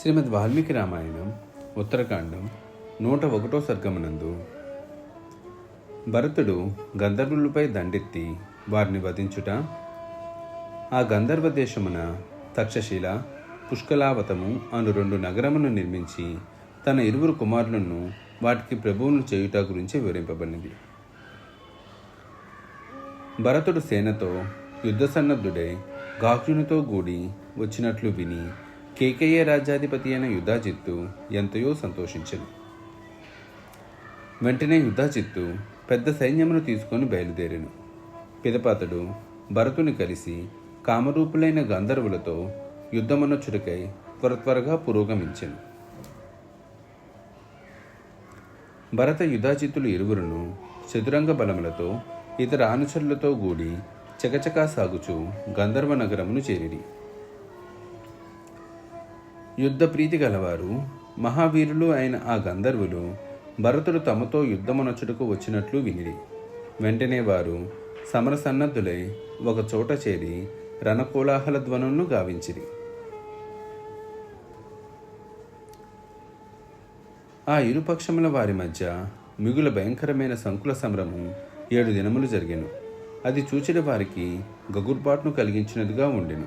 శ్రీమద్ వాల్మీకి రామాయణం ఉత్తరకాండం నూట ఒకటో సర్గమునందు భరతుడు గంధర్వులపై దండెత్తి వారిని వధించుట ఆ గంధర్వ దేశమున తక్షశిల పుష్కలావతము అను రెండు నగరమును నిర్మించి తన ఇరువురు కుమారులను వాటికి ప్రభువును చేయుట గురించి వివరింపబడినది. భరతుడు సేనతో యుద్ధ సన్నద్ధుడై గాక్షునితో కూడి వచ్చినట్లు విని కేకయ్య రాజ్యాధిపతి అయిన యుధాజిత్తు ఎంతయో సంతోషించను వెంటనే యుధాజిత్తు పెద్ద సైన్యమును తీసుకొని బయలుదేరాను. పిదపాతడు భరతుని కలిసి కామరూపులైన గంధర్వులతో యుద్ధమనొచ్చుటకై త్వర త్వరగా పురోగమించాను. భరత యుధాజిత్తులు ఇరువురును చతురంగ బలములతో ఇతర అనుచరులతో కూడి చకచకా సాగుచు గంధర్వ నగరమును చేరిరి. యుద్ధ ప్రీతి గలవారు మహావీరులు అయిన ఆ గంధర్వులు భరతుడు తమతో యుద్ధమనొచ్చుటకు వచ్చినట్లు వినిరి. వెంటనే వారు సమరసన్నద్ధులై ఒక చోట చేరి రణకోలాహల ధ్వనును గావించిరి. ఆ ఇరుపక్షముల వారి మధ్య మిగుల భయంకరమైన సంకుల సమరము ఏడు దినములు జరిగెను. అది చూచిన వారికి గగుర్బాటును కలిగించినదిగా ఉండెను.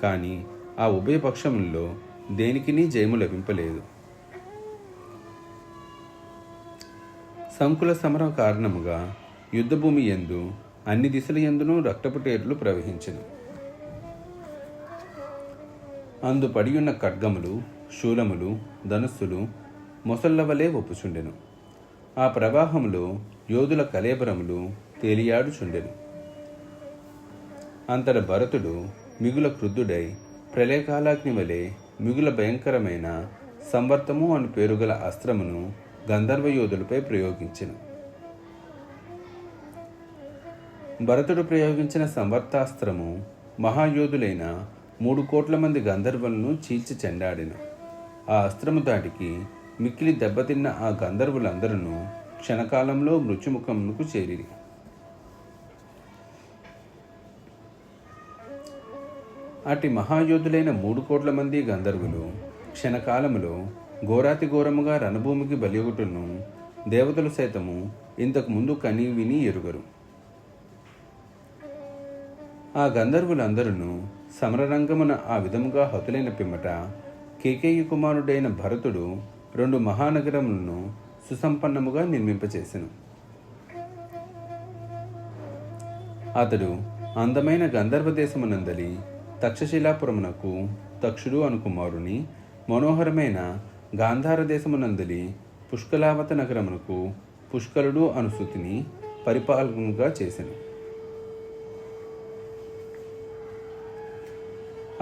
కానీ ఆ ఉభయ పక్షములలో దేనికిని జయము లభింపలేదు. సంకుల సమరం కారణముగా యుద్ధభూమి ఎందు అన్ని దిశల ఎందునూ రక్తపుటేట్లు ప్రవహించెను. అందు పడియున్న ఖడ్గములు శూలములు ధనుస్సులు మొసళ్ళవలే ఒప్పుచుండెను. ఆ ప్రవాహంలో యోధుల కలేబరములు తేలియాడుచుండెను. అంతట భరతుడు మిగుల క్రుద్ధుడై ప్రళయకాలాగ్ని వలె మిగుల భయంకరమైన సంవర్తము అని పేరుగల అస్త్రమును గంధర్వ యోధులపై ప్రయోగించెను. భరతుడు ప్రయోగించిన సంవర్తాస్త్రము మహాయోధులైన మూడు కోట్ల మంది గంధర్వులను చీల్చి చెండాడిన. ఆ అస్త్రము దాటికి మిక్కిలి దెబ్బతిన్న ఆ గంధర్వులందరూ క్షణకాలంలో మృత్యుముఖమునకు చేరిరి. అటు మహాయోధులైన మూడు కోట్ల మంది గంధర్వులు క్షణకాలములో ఘోరాతి ఘోరముగా రణభూమికి బలిగొట్టును దేవతలు సైతము ఇంతకు ముందు కని విని ఎరుగరు. ఆ గంధర్వులందరూ సమరరంగమున ఆ విధముగా హతులైన పిమ్మట కేకేయ కుమారుడైన భరతుడు రెండు మహానగరములను సుసంపన్నముగా నిర్మింపచేసెను. అతడు అందమైన గంధర్వ దేశమునందలి తక్షశిలాపురమునకు తక్షుడు అను కుమారుని మనోహరమైన గాంధార దేశమునందలి పుష్కలావత నగరమునకు పుష్కరుడు అను సుతిని పరిపాలనగా చేసెను.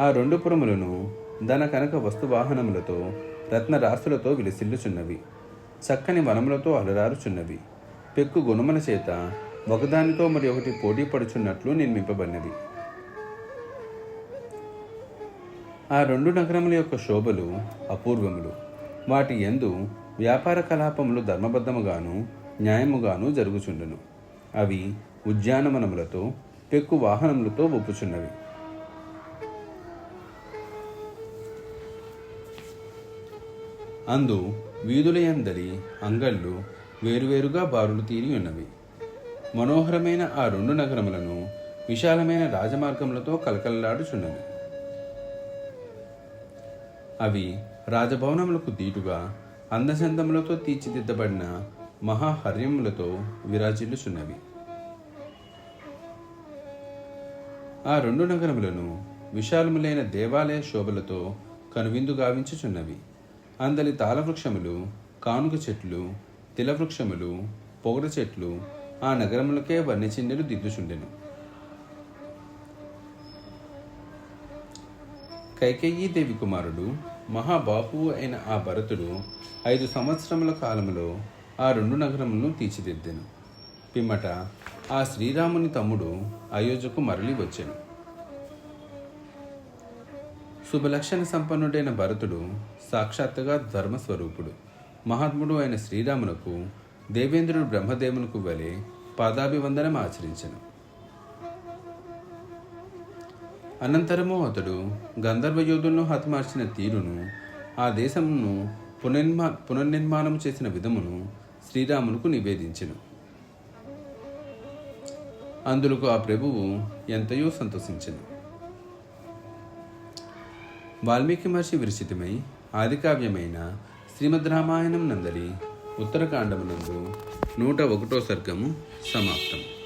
ఆ రెండు పురములను ధన కనక వస్తువాహనములతో రత్నరాశులతో విలిసిల్లుచున్నవి. చక్కని వనములతో అలరారుచున్నవి. పెక్కు గుణముల చేత ఒకదానితో మరి ఒకటి పోటీ పడుచున్నట్లు నిర్మింపబడినవి. ఆ రెండు నగరముల యొక్క శోభలు అపూర్వములు. వాటి ఎందు వ్యాపార కలాపములు ధర్మబద్ధముగాను న్యాయముగాను జరుగుచుండును. అవి ఉద్యానవనములతో పెక్కు వాహనములతో ఒప్పుచున్నవి. అందు వీధులయందరి అంగళ్ళు వేరువేరుగా బారులు తీరి ఉన్నవి. మనోహరమైన ఆ రెండు నగరములను విశాలమైన రాజమార్గములతో కలకలలాడుచున్నవి. అవి రాజభవనములకు దీటుగా అందచందములతో తీర్చిదిద్దబడిన మహాహర్యములతో విరాజిల్లుచున్నవి. ఆ రెండు నగరములను విశాలములైన దేవాలయ శోభలతో కనువిందు గావించుచున్నవి. అందలి తాళవృక్షములు కానుక చెట్లు తిలవృక్షములు పొగడ చెట్లు ఆ నగరములకే వన్యచిన్నెలు దిద్దుచుండెను. కైకేయీ దేవి కుమారుడు మహాబాపువు అయిన ఆ భరతుడు ఐదు సంవత్సరముల కాలంలో ఆ రెండు నగరములను తీర్చిదిద్దెను. పిమ్మట ఆ శ్రీరాముని తమ్ముడు అయోధ్యకు మరలి వచ్చాను. శుభలక్షణ సంపన్నుడైన భరతుడు సాక్షాత్తుగా ధర్మస్వరూపుడు. మహాత్ముడు అయిన శ్రీరామునకు దేవేంద్రుడు బ్రహ్మదేవునకు వలె పాదాభివందనం ఆచరించెను. అనంతరము అతడు గంధర్వ యోధులను హతమార్చిన తీరును ఆ దేశమును పునర్మా పునర్నిర్మాణం చేసిన విధమును శ్రీరాములకు నివేదించెను. అందులకు ఆ ప్రభువు ఎంతయో సంతోషించెను. వాల్మీకి మహర్షి విరచితమై ఆదికావ్యమైన శ్రీమద్ రామాయణం నందలి ఉత్తరకాండమునందు నూట ఒకటో సర్గము సమాప్తం.